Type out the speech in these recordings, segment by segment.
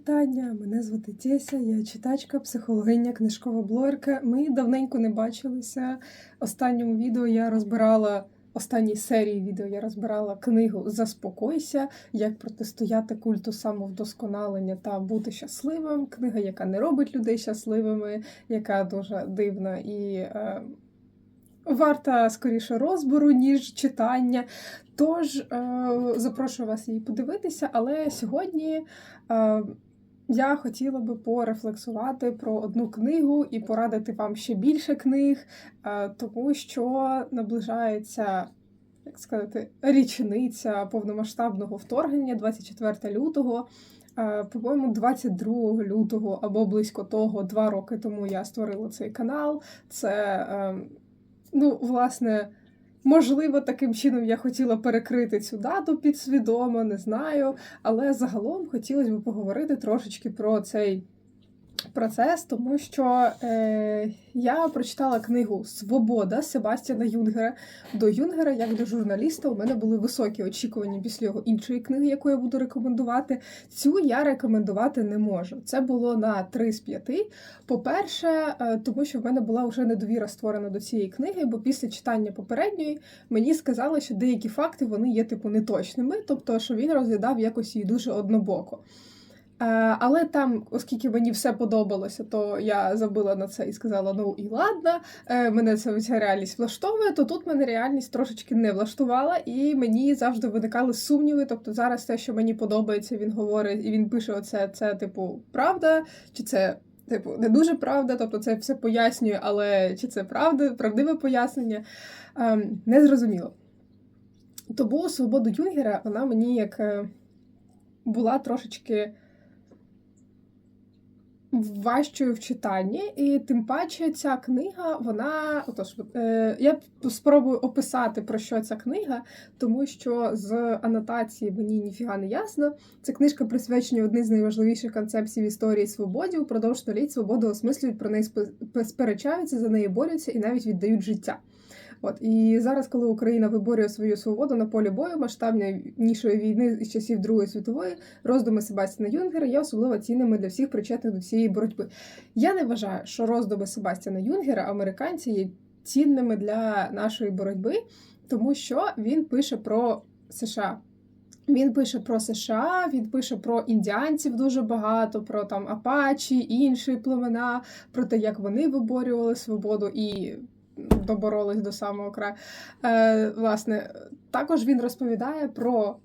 вітання! Мене звати Теся, я читачка, психологиня, книжкова блогерка. Ми давненько не бачилися. Останньому відео я розбирала останній серії відео. Я розбирала книгу Заспокойся, як протистояти культу самовдосконалення та бути щасливим. Книга, яка не робить людей щасливими, яка дуже дивна і. Е, Варта скоріше розбору, ніж читання. Тож е, запрошую вас її подивитися, але сьогодні е, я хотіла би порефлексувати про одну книгу і порадити вам ще більше книг, е, тому що наближається. Як сказати, річниця повномасштабного вторгнення 24 лютого. Е, По-моєму, 22 лютого або близько того, два роки тому я створила цей канал. Це, е, ну, власне, Можливо, таким чином я хотіла перекрити цю дату підсвідомо, не знаю. Але загалом хотілося б поговорити трошечки про цей процес, тому що е, я прочитала книгу Свобода Себастьяна Юнгера. До Юнгера, як до журналіста, у мене були високі очікування після його іншої книги, яку я буду рекомендувати. Цю я рекомендувати не можу. Це було на 3 з 5. По-перше, е, тому що в мене була вже недовіра створена до цієї книги, бо після читання попередньої мені сказали, що деякі факти вони є типу неточними, тобто що він розглядав якось її дуже однобоко. Е, Але там, оскільки мені все подобалося, то я забила на це і сказала: ну і ладно, е, мене це ця реальність влаштовує, то тут мене реальність трошечки не влаштувала, і мені завжди виникали сумніви. Тобто зараз те, що мені подобається, він говорить, і він пише: оце це, типу, правда, чи це. Типу, не дуже правда, тобто це все пояснює, але чи це правда, правдиве пояснення, ем, не зрозуміло. Тому свободу Юнгера вона мені як е, була трошечки важчою в читанні, і тим паче ця книга, вона отож, е, я спробую описати про що ця книга, тому що з анотації мені ніфіга не ясно. Це книжка присвячена одній з найважливіших концепцій в історії свободі. Упродовж століть свободу осмислюють про неї сперечаються, за неї борються і навіть віддають життя. От і зараз, коли Україна виборює свою свободу на полі бою масштабнішої війни з часів Другої світової, роздуми Себастьяна Юнгера є особливо цінними для всіх причетних до цієї боротьби. Я не вважаю, що роздуми Себастьяна Юнгера, американці, є цінними для нашої боротьби, тому що він пише про США. Він пише про США, він пише про індіанців дуже багато, про там Апачі, інші племена, про те, як вони виборювали свободу і доборолись до самого краю. Е, Власне, також він розповідає про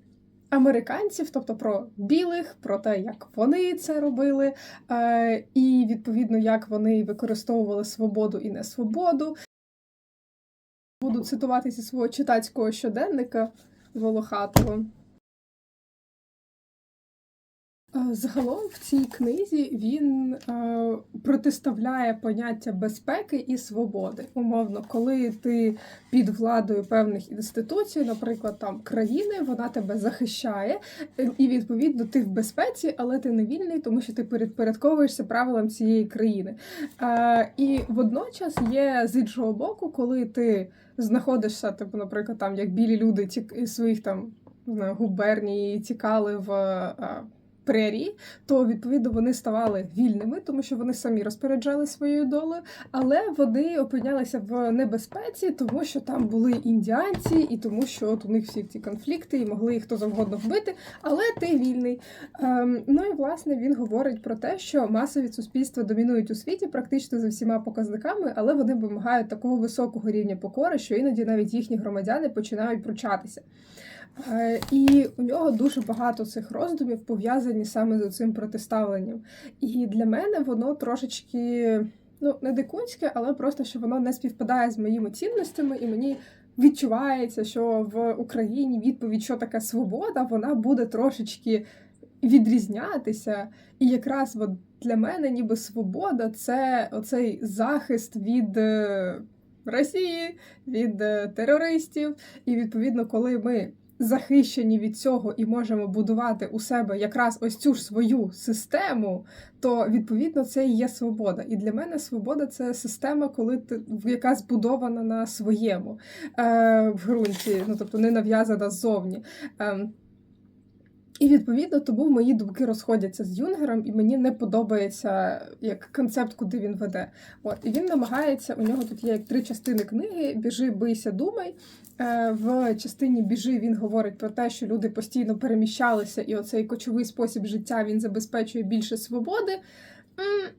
американців, тобто про білих, про те, як вони це робили, е, і відповідно, як вони використовували свободу і несвободу. Буду цитувати зі свого читацького щоденника Волохатого. Е, Загалом в цій книзі він е, протиставляє поняття безпеки і свободи. Умовно, коли ти під владою певних інституцій, наприклад, там країни, вона тебе захищає, е, і відповідно ти в безпеці, але ти не вільний, тому що ти підпорядковуєшся правилам цієї країни. Е, і водночас є з іншого боку, коли ти знаходишся, типу, наприклад, там як білі люди ті своїх там губернії тікали в. е, прерії, то відповідно вони ставали вільними, тому що вони самі розпоряджали своєю долею, але вони опинялися в небезпеці, тому що там були індіанці, і тому що от у них всі ці конфлікти, і могли їх хто завгодно вбити, але ти вільний. Ем, ну і власне він говорить про те, що масові суспільства домінують у світі практично за всіма показниками, але вони вимагають такого високого рівня покори, що іноді навіть їхні громадяни починають пручатися. Е, І у нього дуже багато цих роздумів пов'язані саме з цим протиставленням. І для мене воно трошечки ну не дикунське, але просто що воно не співпадає з моїми цінностями, і мені відчувається, що в Україні відповідь, що таке свобода, вона буде трошечки відрізнятися. І якраз от для мене, ніби свобода, це оцей захист від. е, Росії від е, терористів, і відповідно, коли ми захищені від цього і можемо будувати у себе якраз ось цю ж свою систему, то відповідно це і є свобода. І для мене свобода це система, коли ти яка збудована на своєму е, в ґрунті, ну тобто не нав'язана ззовні. Е, І відповідно тому мої думки розходяться з Юнгером, і мені не подобається як концепт, куди він веде. От і він намагається. У нього тут є як три частини книги: біжи, бийся, думай. Е, В частині біжи він говорить про те, що люди постійно переміщалися, і оцей кочовий спосіб життя він забезпечує більше свободи.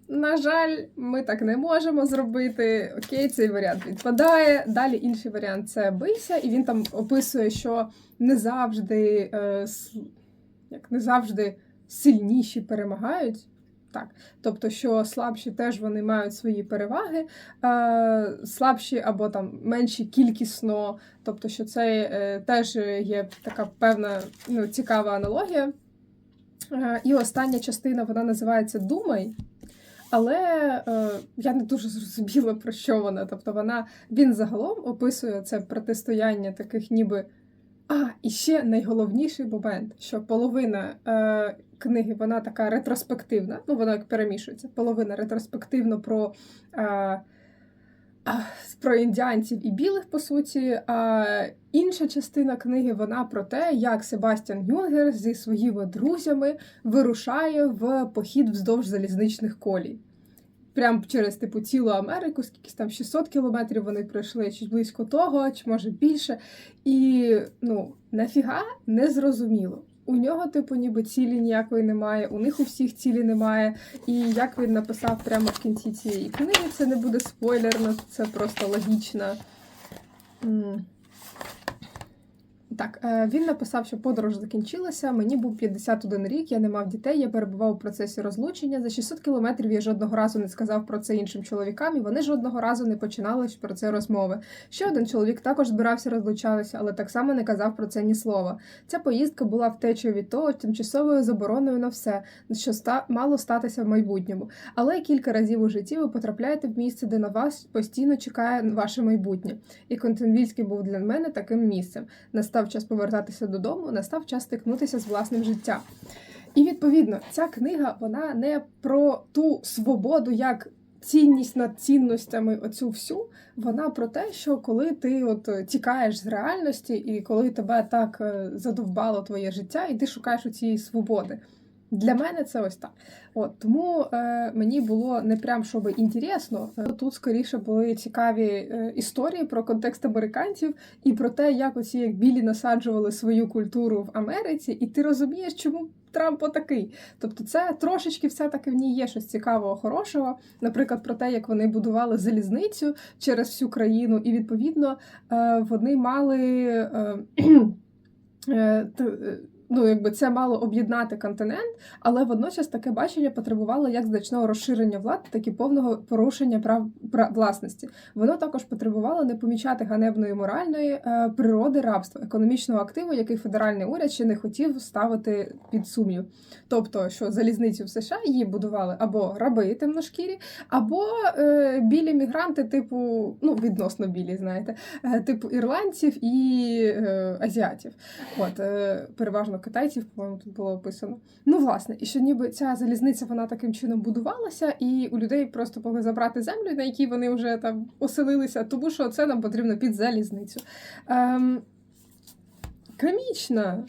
На жаль, ми так не можемо зробити. Окей, цей варіант відпадає. Далі інший варіант це бийся, і він там описує, що не завжди е, як не завжди сильніші перемагають. Так, тобто, що слабші теж вони мають свої переваги, е, слабші або там менші кількісно, тобто, що це е, теж є така певна ну, цікава аналогія. Е, і остання частина вона називається Думай. Але е, я не дуже зрозуміла, про що вона. Тобто, вона він загалом описує це протистояння таких, ніби. А, і ще найголовніший момент, що половина е, книги вона така ретроспективна, ну вона як перемішується. Половина ретроспективно про, е, про індіанців і білих, по суті. А інша частина книги вона про те, як Себастьян Юнгер зі своїми друзями вирушає в похід вздовж залізничних колій. Прям через типу цілу Америку, скільки там 600 кілометрів вони пройшли, чи близько того, чи може більше. І ну, нафіга не зрозуміло. У нього, типу, ніби цілі ніякої немає, у них у всіх цілі немає. І як він написав прямо в кінці цієї книги, це не буде спойлерно, це просто логічно. Так, е, він написав, що подорож закінчилася. Мені був 51 рік, я не мав дітей, я перебував у процесі розлучення. За 600 кілометрів я жодного разу не сказав про це іншим чоловікам, і вони жодного разу не починали про це розмови. Ще один чоловік також збирався розлучатися, але так само не казав про це ні слова. Ця поїздка була втечею від того, тимчасовою забороною на все, що ста мало статися в майбутньому. Але кілька разів у житті ви потрапляєте в місце, де на вас постійно чекає ваше майбутнє. І Континвільський був для мене таким місцем. Настав час повертатися додому, настав час стикнутися з власним життям. І відповідно, ця книга вона не про ту свободу, як цінність над цінностями, оцю всю. Вона про те, що коли ти от тікаєш з реальності, і коли тебе так е, задовбало твоє життя, і ти шукаєш у цієї свободи. Для мене це ось так. От тому е, мені було не прям щоб інтересно. Е, Тут скоріше були цікаві е, історії про контекст американців і про те, як оці як білі насаджували свою культуру в Америці, і ти розумієш, чому Трамп отакий. Тобто, це трошечки все-таки в ній є щось цікавого, хорошого. Наприклад, про те, як вони будували залізницю через всю країну, і відповідно е, вони мали. Е, е, е, Ну, якби це мало об'єднати континент, але водночас таке бачення потребувало як значного розширення влади, так і повного порушення прав прав власності. Воно також потребувало не помічати ганебної моральної е, природи рабства, економічного активу, який федеральний уряд ще не хотів ставити під сумнів. Тобто, що залізницю в США її будували або раби темношкірі, або е, білі мігранти, типу, ну відносно білі, знаєте, е, типу ірландців і е, азіатів. От, е, переважно китайців, по-моєму, тут було описано. Ну, власне, і що ніби ця залізниця вона таким чином будувалася, і у людей просто могли забрати землю, на якій вони вже там оселилися, тому що це нам потрібно під залізницю. Ем, комічно.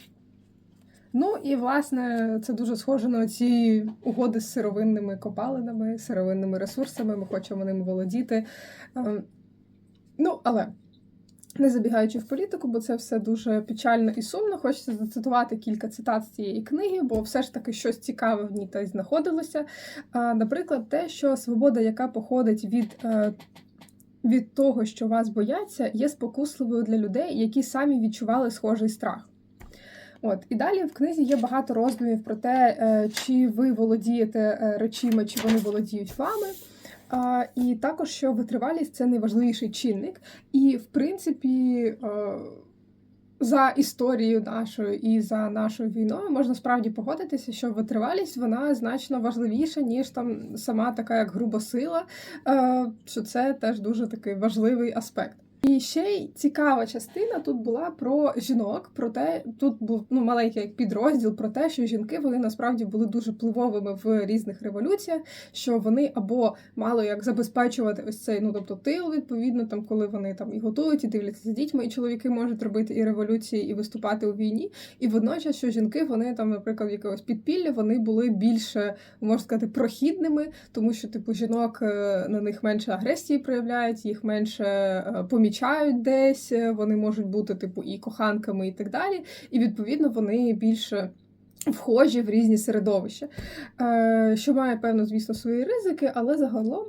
Ну і власне це дуже схоже на ці угоди з сировинними копалинами, сировинними ресурсами. Ми хочемо ними володіти. Ем, ну, але не забігаючи в політику, бо це все дуже печально і сумно. Хочеться зацитувати кілька цитат з цієї книги, бо все ж таки щось цікаве в ній та й знаходилося. Наприклад, те, що свобода, яка походить від. е, Від того, що вас бояться, є спокусливою для людей, які самі відчували схожий страх. От і далі в книзі є багато роздумів про те, е, чи ви володієте е, речима, чи вони володіють вами. А, І також, що витривалість це найважливіший чинник. І, в принципі, е, за історією нашою і за нашою війною можна справді погодитися, що витривалість вона значно важливіша, ніж там сама така як груба сила, е, що це теж дуже такий важливий аспект. І ще й цікава частина тут була про жінок. Про те, тут був ну маленький як підрозділ про те, що жінки вони насправді були дуже впливовими в різних революціях, що вони або мало як забезпечувати ось цей, ну тобто тил, відповідно, там коли вони там і готують, і дивляться за дітьми, і чоловіки можуть робити і революції, і виступати у війні. І водночас, що жінки, вони там, наприклад, якогось підпілля, вони були більше, можна сказати, прохідними, тому що типу жінок е, на них менше агресії проявляють, їх менше е, помічають десь, е, вони можуть бути типу і коханками, і так далі. І відповідно вони більше. Вхожі в різні середовища, Е, що має, певно, звісно, свої ризики, але загалом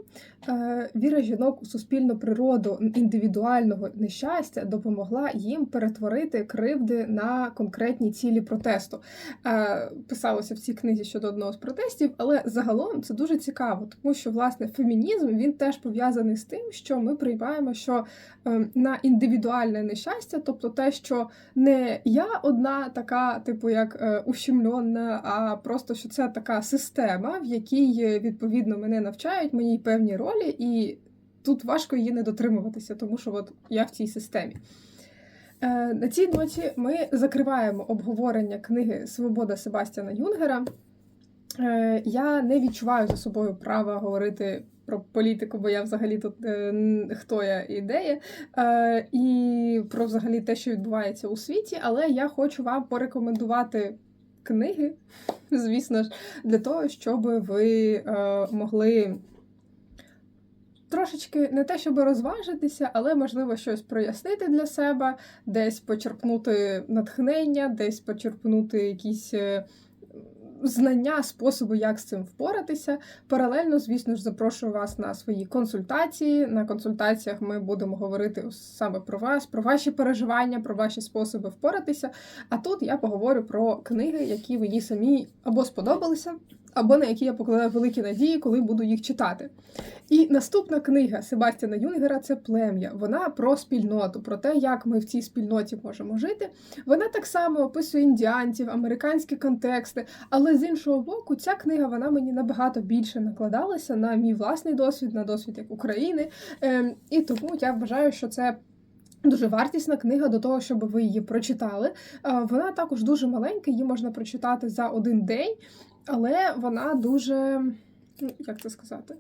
віра жінок у суспільну природу індивідуального нещастя допомогла їм перетворити кривди на конкретні цілі протесту. Е, Писалося в цій книзі щодо одного з протестів, але загалом це дуже цікаво, тому що власне фемінізм він теж пов'язаний з тим, що ми приймаємо, що е, на індивідуальне нещастя, тобто те, що не я одна така, типу як е, ущемлена, а просто що це така система, в якій е, відповідно мене навчають моїй певній ролі, і тут важко її не дотримуватися, тому що от я в цій системі. Е, На цій ноті ми закриваємо обговорення книги Свобода Себастьяна Юнгера. Е, Я не відчуваю за собою права говорити про політику, бо я взагалі тут е, хто я і де і про взагалі те, що відбувається у світі, але я хочу вам порекомендувати книги, звісно ж, для того, щоб ви могли трошечки не те, щоб розважитися, але можливо щось прояснити для себе, десь почерпнути натхнення, десь почерпнути якісь. е, Знання, способи, як з цим впоратися. Паралельно, звісно ж, запрошую вас на свої консультації. На консультаціях ми будемо говорити саме про вас, про ваші переживання, про ваші способи впоратися. А тут я поговорю про книги, які мені самі або сподобалися, або на які я покладаю великі надії, коли буду їх читати. І наступна книга Себастьяна Юнгера це плем'я. Вона про спільноту, про те, як ми в цій спільноті можемо жити. Вона так само описує індіанців, американські контексти. Але з іншого боку, ця книга вона мені набагато більше накладалася на мій власний досвід, на досвід як України. Ем, і тому я вважаю, що це. Дуже вартісна книга до того, щоб ви її прочитали. Е, Вона також дуже маленька, її можна прочитати за один день, але вона дуже, ну, як це сказати,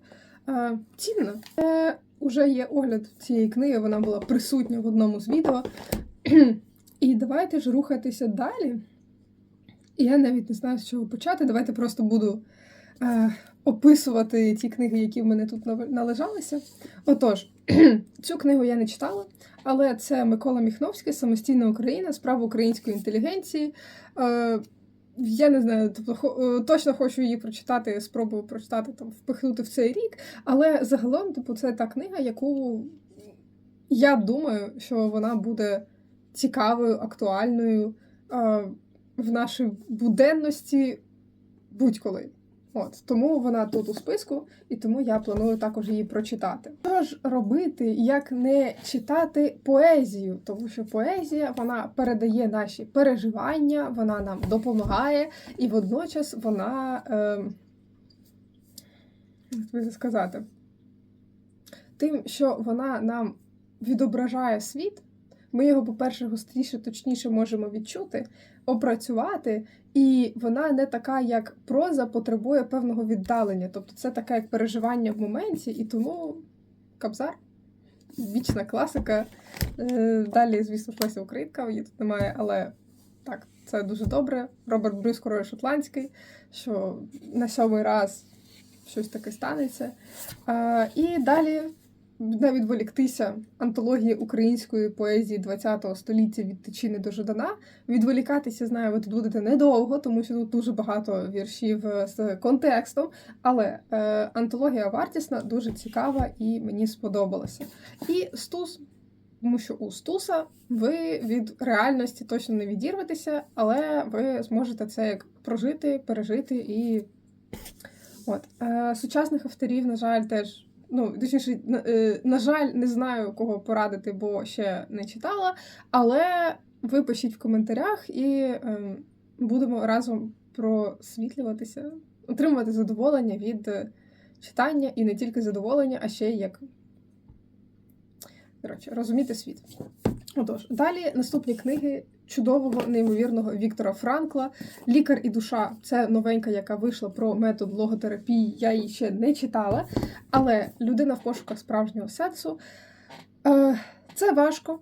е, цінна. Е, Уже є огляд цієї книги, вона була присутня в одному з відео. І давайте ж рухатися далі. Я навіть не знаю, з чого почати. Давайте просто буду е, описувати ті книги, які в мене тут належалися. Отож, цю книгу я не читала, але це Микола Міхновський, Самостійна Україна, справа української інтелігенції. Е, я не знаю, тобто е, точно хочу її прочитати, спробую прочитати там, впихнути в цей рік. Але загалом, типу, це та книга, яку я думаю, що вона буде цікавою, актуальною е, в нашій буденності будь-коли. От тому вона тут у списку, і тому я планую також її прочитати. Що ж робити, як не читати поезію, тому що поезія вона передає наші переживання, вона нам допомагає, і водночас вона, е, як сказати, тим, що вона нам відображає світ, ми його, по-перше, гостріше, точніше можемо відчути, опрацювати, і вона не така, як проза, потребує певного віддалення. Тобто це таке як переживання в моменті, і тому Кабзар вічна класика. Е, Далі, звісно, Леся Українка, її тут немає, але так, це дуже добре. Роберт Брюс Король Шотландський, що на сьомий раз щось таке станеться. А, і далі відволіктися антології української поезії ХХ століття від Тичини до Жадана. Відволікатися, знаю, ви тут будете недовго, тому що тут дуже багато віршів е, з контекстом. Але е, антологія вартісна, дуже цікава і мені сподобалася. І Стус. Тому що у Стуса ви від реальності точно не відірветеся, але ви зможете це як прожити, пережити і. От. Е, сучасних авторів, на жаль, теж. Ну, точніше, на, е, на жаль, не знаю, кого порадити, бо ще не читала. Але ви пишіть в коментарях і е, будемо разом просвітлюватися, отримувати задоволення від читання і не тільки задоволення, а ще й як Коротше, розуміти світ. Отож, далі наступні книги чудового, неймовірного Віктора Франкла Лікар і душа це новенька, яка вийшла про метод логотерапії. Я її ще не читала. Але людина в пошуках справжнього сенсу. Е, Це важко.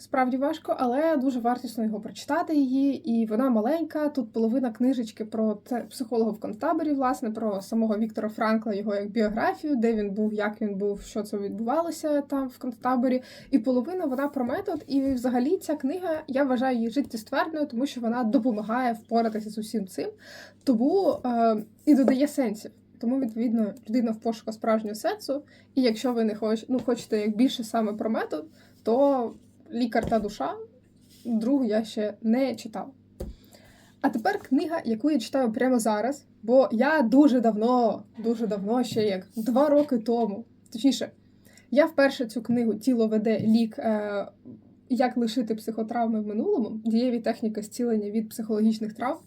Справді важко, але дуже вартісно його прочитати її, і вона маленька. Тут половина книжечки про психолога в концтаборі, власне, про самого Віктора Франкла, його як біографію, де він був, як він був, що це відбувалося там в концтаборі. І половина вона про метод. І взагалі ця книга я вважаю її життєстверною, тому що вона допомагає впоратися з усім цим, тому е, і додає сенсів. Тому, відповідно, людина в пошуку справжнього сенсу. І якщо ви не хоч, ну, хочете як більше саме про метод, то лікар та душа другу я ще не читала. А тепер книга, яку я читаю прямо зараз, бо я дуже давно, дуже давно, ще як два роки тому, точніше, я вперше цю книгу Тіло веде лік. Е, як лишити психотравми в минулому, дієві техніки зцілення від психологічних травм.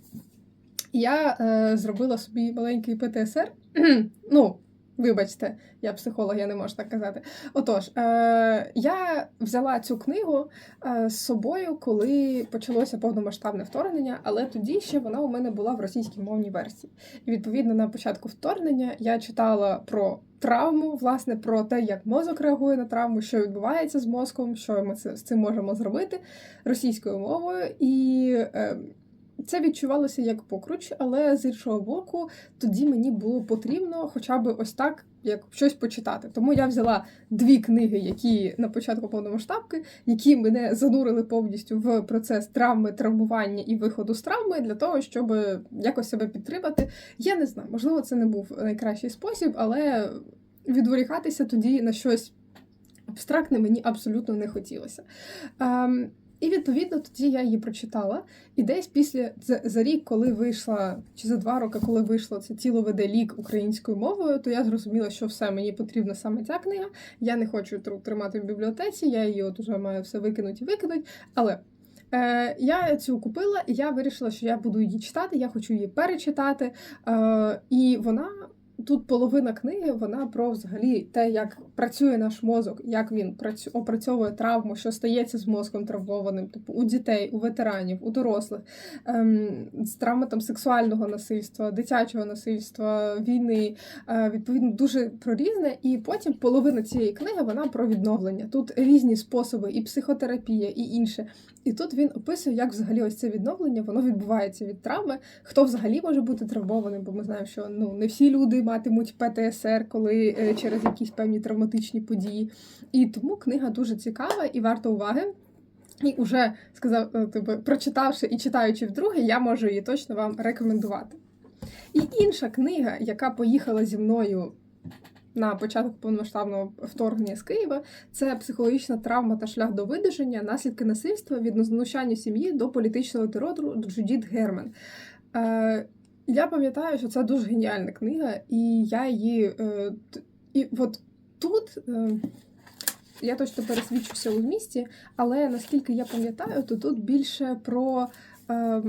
Я е, зробила собі маленький ПТСР. ну, вибачте, я психолог, я не можу так казати. Отож, е, я взяла цю книгу е, з собою, коли почалося повномасштабне вторгнення, але тоді ще вона у мене була в російській мовній версії. І відповідно на початку вторгнення я читала про. Травму, власне, про те, як мозок реагує на травму, що відбувається з мозком, що ми з цим можемо зробити російською мовою, і е, це відчувалося як покруч, але з іншого боку, тоді мені було потрібно хоча б ось так як щось почитати. Тому я взяла дві книги, які на початку повномасштабки, які мене занурили повністю в процес травми, травмування і виходу з травми для того, щоб якось себе підтримати. Я не знаю, можливо, це не був найкращий спосіб, але відволікатися тоді на щось абстрактне мені абсолютно не хотілося. Ем, і відповідно тоді я її прочитала. І десь після за, рік, коли вийшла, чи за два роки, коли вийшло це тіло веде лік українською мовою, то я зрозуміла, що все мені потрібна саме ця книга. Я не хочу тримати в бібліотеці, я її от уже маю все викинути і викинути. Але е, я цю купила, і я вирішила, що я буду її читати, я хочу її перечитати. Е, І вона Тут половина книги вона про взагалі те, як працює наш мозок, як він працю... опрацьовує травму, що стається з мозком травмованим, типу у дітей, у ветеранів, у дорослих, ем, з травми сексуального насильства, дитячого насильства, війни. Е, відповідно, дуже про різне. І потім половина цієї книги вона про відновлення. Тут різні способи, і психотерапія, і інше. І тут він описує, як взагалі ось це відновлення воно відбувається від травми, хто взагалі може бути травмованим, бо ми знаємо, що ну не всі люди матимуть ПТСР, коли е, через якісь певні травматичні події. І тому книга дуже цікава і варта уваги. І вже сказав, е, тобі, прочитавши і читаючи вдруге, я можу її точно вам рекомендувати. І інша книга, яка поїхала зі мною на початку повномасштабного вторгнення з Києва, це психологічна травма та шлях до видержання, наслідки насильства від знущання сім'ї до політичного терору Джудіт Герман. Я пам'ятаю, що це дуже геніальна книга, і я її. Е, і от тут. Е, я точно пересвідчуся у місті, але наскільки я пам'ятаю, то тут більше про е,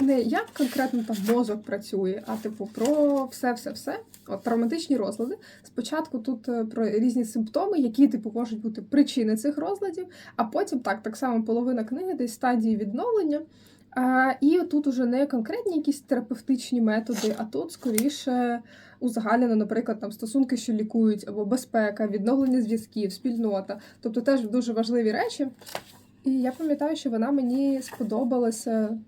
не як конкретно там мозок працює, а типу про все-все-все. От травматичні розлади. Спочатку тут е, про різні симптоми, які типу можуть бути причини цих розладів, а потім так, так само половина книги, десь стадії відновлення. А, І тут уже не конкретні якісь терапевтичні методи, а тут скоріше узагальнено, наприклад, там стосунки, що лікують, або безпека, відновлення зв'язків, спільнота. Тобто теж дуже важливі речі. І я пам'ятаю, що вона мені сподобалася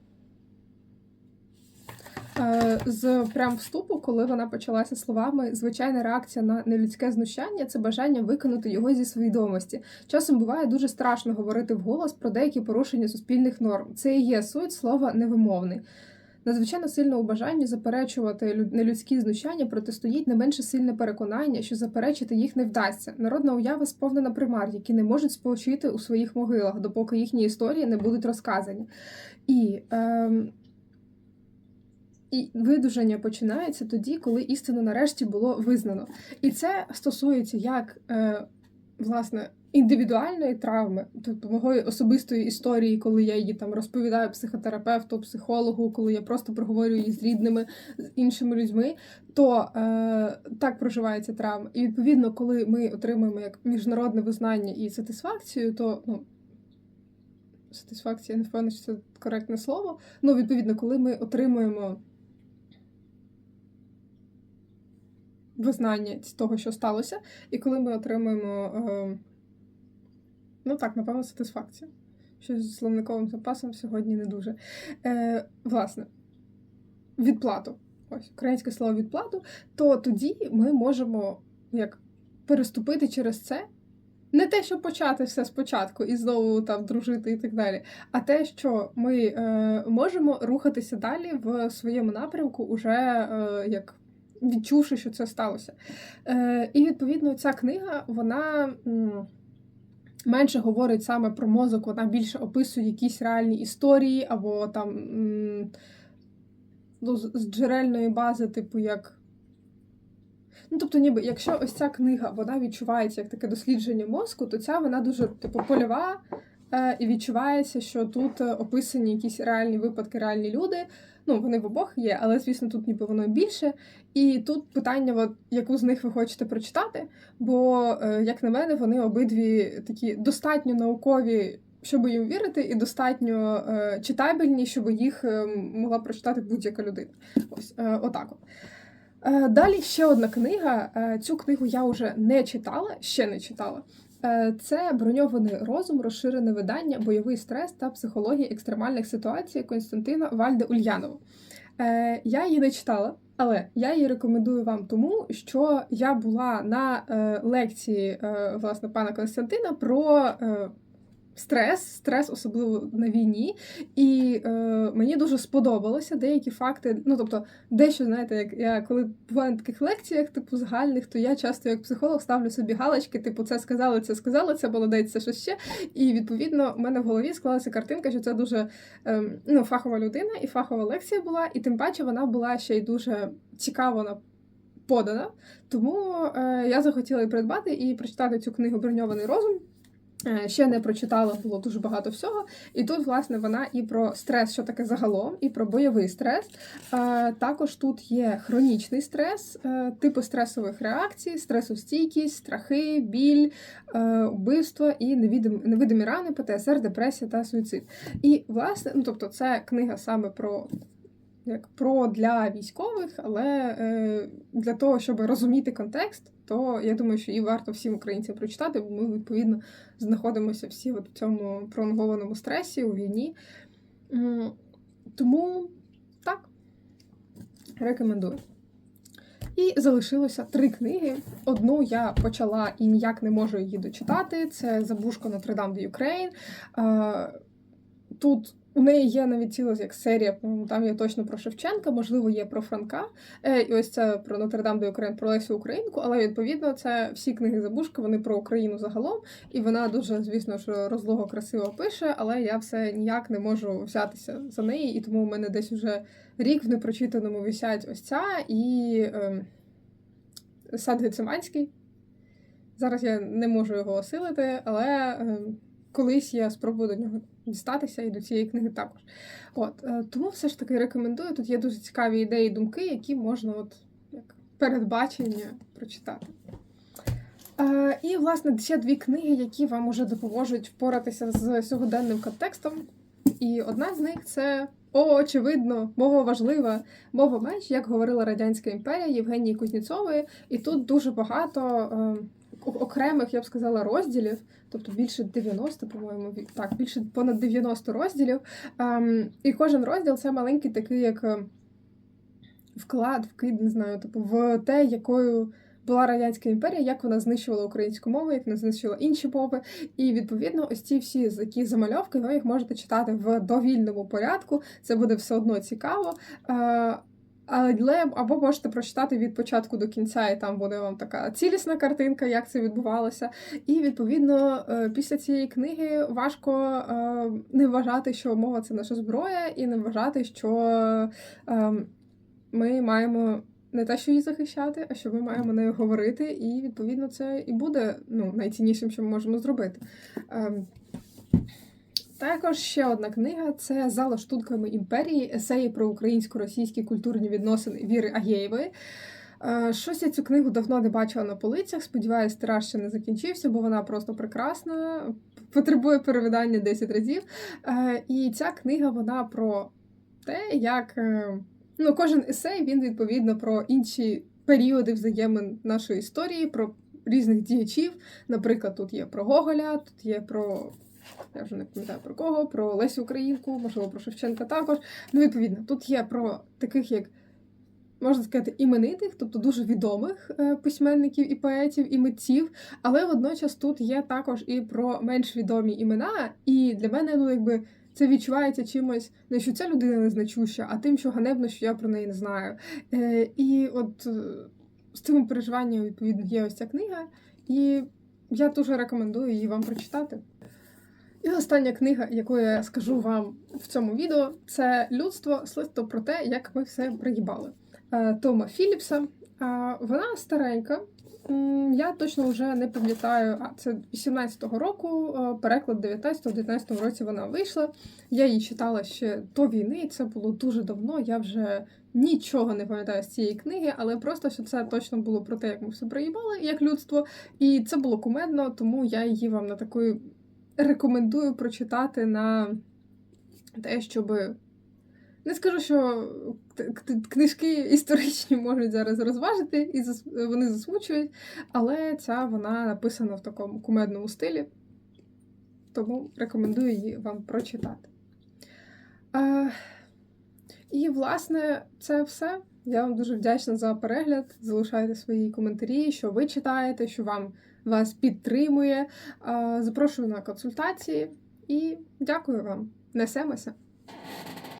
з прям вступу, коли вона почалася словами, звичайна реакція на нелюдське знущання це бажання виконати його зі свідомості. Часом буває дуже страшно говорити вголос про деякі порушення суспільних норм. Це і є суть слова невимовний. Надзвичайно сильно у бажанні заперечувати нелюдські знущання протистоїть не менше сильне переконання, що заперечити їх не вдасться. Народна уява сповнена примар, які не можуть спочити у своїх могилах, допоки їхні історії не будуть розказані. І е, і видужання починається тоді, коли істину нарешті було визнано. І це стосується як е, власне індивідуальної травми, тобто моєї особистої історії, коли я її там розповідаю психотерапевту, психологу, коли я просто проговорюю її з рідними, з іншими людьми, то е, так проживається травма. І відповідно, коли ми отримуємо як міжнародне визнання і сатисфакцію, то ну. Сатисфакція, не впевнена, що це коректне слово. Ну, відповідно, коли ми отримуємо визнання того, що сталося, і коли ми отримуємо, е, ну так, напевно, сатисфакцію. Щось з словниковим запасом сьогодні не дуже. Е, Власне, відплату. Ось українське слово відплату, то тоді ми можемо як переступити через це. Не те, щоб почати все спочатку і знову там дружити і так далі, а те, що ми е, можемо рухатися далі в своєму напрямку, уже е, як відчувши, що це сталося. Е, І відповідно ця книга, вона. Менше говорить саме про мозок, вона більше описує якісь реальні історії, або там ну, з джерельної бази, типу, як. Ну, тобто, ніби, якщо ось ця книга вона відчувається як таке дослідження мозку, то ця вона дуже типу польова, і відчувається, що тут е, описані якісь реальні випадки, реальні люди. Ну, вони в обох є, але, звісно, тут ніби воно більше. І тут питання, от, яку з них ви хочете прочитати, бо, е, як на мене, вони обидві такі достатньо наукові. Щоб їм вірити, і достатньо е, читабельні, щоб їх е, могла прочитати будь-яка людина. Ось е, отак. От. Е, далі ще одна книга. Е, цю книгу я вже не читала, ще не читала. Е, це броньований розум, розширене видання, бойовий стрес та психологія екстремальних ситуацій Константина Вальде Ульянова. Я її не читала, але я її рекомендую вам тому, що я була на лекції власне пана Константина про стрес, стрес, особливо на війні. І е, мені дуже сподобалося деякі факти. Ну, тобто, дещо, знаєте, як я коли буваю на таких лекціях, типу загальних, то я часто як психолог ставлю собі галочки, типу, це сказали, це сказали, це молодець, це щось ще. І відповідно в мене в голові склалася картинка, що це дуже е, ну, фахова людина і фахова лекція була, і тим паче вона була ще й дуже цікаво подана. Тому е, я захотіла і придбати і прочитати цю книгу Броньований розум. Е, ще не прочитала, було дуже багато всього. І тут, власне, вона і про стрес, що таке загалом, і про бойовий стрес. Е, також тут є хронічний стрес, е, типи стресових реакцій, стресостійкість, страхи, біль, вбивство і невидимі рани, ПТСР, депресія та суїцид. І, власне, ну тобто, це книга саме про як про для військових, але е, для того, щоб розуміти контекст, то я думаю, що і варто всім українцям прочитати, бо ми відповідно знаходимося всі в цьому пролонгованому стресі у війні. Тому так, рекомендую. І залишилося три книги. Одну я почала і ніяк не можу її дочитати. Це Забушка Notre-Dame de Ukraine. Тут у неї є навіть ціла як серія, там є точно про Шевченка, можливо, є про Франка. Е, і ось це про Нотр-Дам де Україн, про Лесю Українку, але відповідно це всі книги Забушка, вони про Україну загалом. І вона дуже, звісно, що розлого красиво пише, але я все ніяк не можу взятися за неї, і тому у мене десь уже рік в непрочитаному висять ось ця і е, сад Гециманський. Зараз я не можу його осилити, але. Е, колись я спробую до нього дістатися і до цієї книги також. От е, Тому все ж таки рекомендую. Тут є дуже цікаві ідеї, думки, які можна от як передбачення прочитати. Е, І, власне, ще дві книги, які вам уже допоможуть впоратися з сьогоденним контекстом. І одна з них це. О, очевидно, мова важлива, мова меч, як говорила Радянська імперія Євгенії Кузніцової. І тут дуже багато е, окремих, я б сказала, розділів, тобто більше 90, по-моєму, так, більше понад 90 розділів. Ем, І кожен розділ це маленький такий, як е, вклад, вкид, не знаю, типу, в те, якою. Була радянська імперія, як вона знищувала українську мову, як вона знищувала інші мови. І відповідно, ось ці всі такі замальовки, ви їх можете читати в довільному порядку. Це буде все одно цікаво. Е, або можете прочитати від початку до кінця, і там буде вам така цілісна картинка, як це відбувалося. І відповідно е, після цієї книги важко е, не вважати, що мова це наша зброя, і не вважати, що ем, ми маємо не те, що її захищати, а що ми маємо нею говорити, і відповідно це і буде ну, найціннішим, що ми можемо зробити. Також ще одна книга це за лаштунками імперії, есеї про українсько-російські культурні відносини Віри Агєєвої. Е, Щось я цю книгу давно не бачила на полицях. Сподіваюсь, тираж ще не закінчився, бо вона просто прекрасна, потребує перевидання 10 разів. Е, І ця книга вона про те, як е, ну, кожен есей він відповідно про інші періоди взаємин нашої історії, про різних діячів. Наприклад, тут є про Гоголя, тут є про. Я вже не пам'ятаю про кого, про Лесю Українку, можливо, про Шевченка також. Ну, відповідно, тут є про таких, як можна сказати, іменитих, тобто дуже відомих е, письменників і поетів, і митців, але водночас тут є також і про менш відомі імена. І для мене, ну якби. Це відчувається чимось, не що ця людина незначуща, а тим, що ганебно, що я про неї не знаю. Е, і от е, з цим переживанням, відповідно, є ось ця книга, і я дуже рекомендую її вам прочитати. І остання книга, яку я скажу вам в цому відео, це Людство слисто про те, як ми все приїбали. Е, Тома Філіпса. Е, Вона старенька. Я точно вже не пам'ятаю, а це 18-го року, е, переклад 19-19 році вона вийшла. Я її читала ще до війни, це було дуже давно. Я вже нічого не пам'ятаю з цієї книги, але просто що це точно було про те, як ми все проїбали, як людство. І це було кумедно, тому я її вам на таку рекомендую прочитати на те, щоб. Не скажу, що книжки історичні можуть зараз розважити, і вони засмучують, але ця вона написана в такому кумедному стилі, тому рекомендую її вам прочитати. А, і, власне, це все. Я вам дуже вдячна за перегляд. Залишайте свої коментарі, що ви читаєте, що вам вас підтримує. Запрошую на консультації і дякую вам. Несемося!